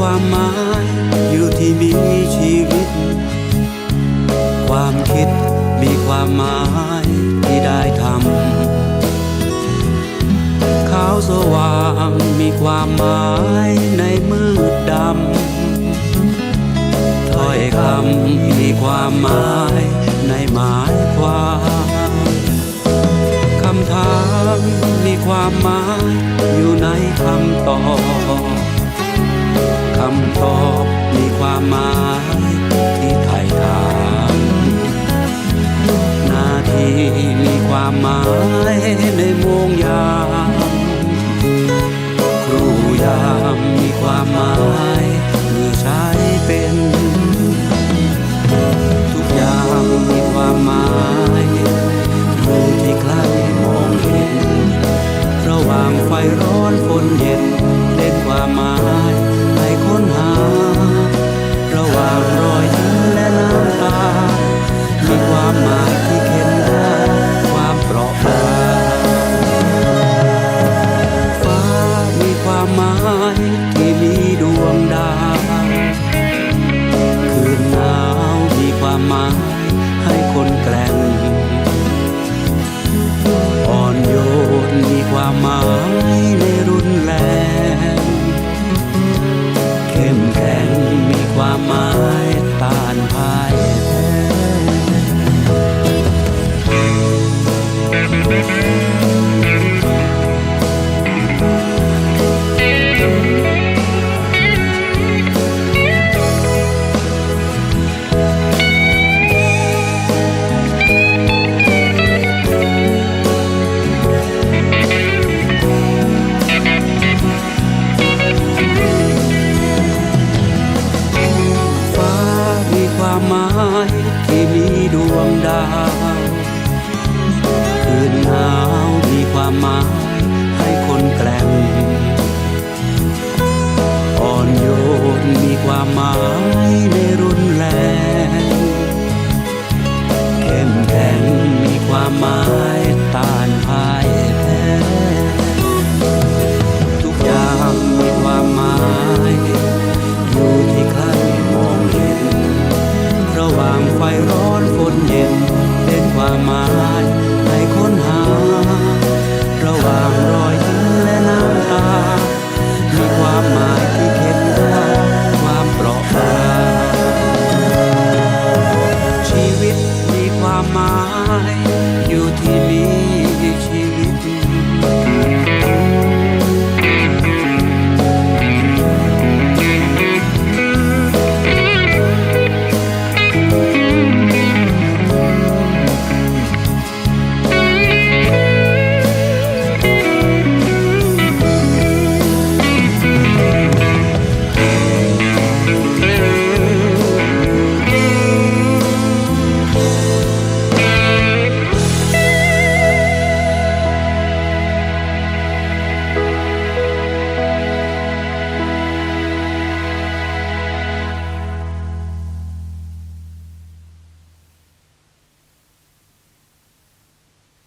ความีชีวิต ความคิดมีความหมายที่ได้ทำขาวสว่างมีความหมายในมืดดำถ้อยคำมีความหมายในหมายความคำถามมีความหมายอยู่ในคำตอบ คำตอบมีความหมายที่ไถ่ถามหน้าที่มีความหมายในโมงยามครูยามมีความหมายเมื่อใช้เป็น ทุกอย่างมีความหมายอยู่ที่ใครมองเห็น ระหว่างไฟร้อนฝนเย็นเล่นความหมาย ไม้ให้คนแกล้ง หมายไม่รุนแรง เข้มแข็งมีความหมายต้านภัยแพ้ทุกอย่างมีความหมายอยู่ที่ใครมองเห็น ระหว่างไฟร้อนฝนเย็นเป็นความหมาย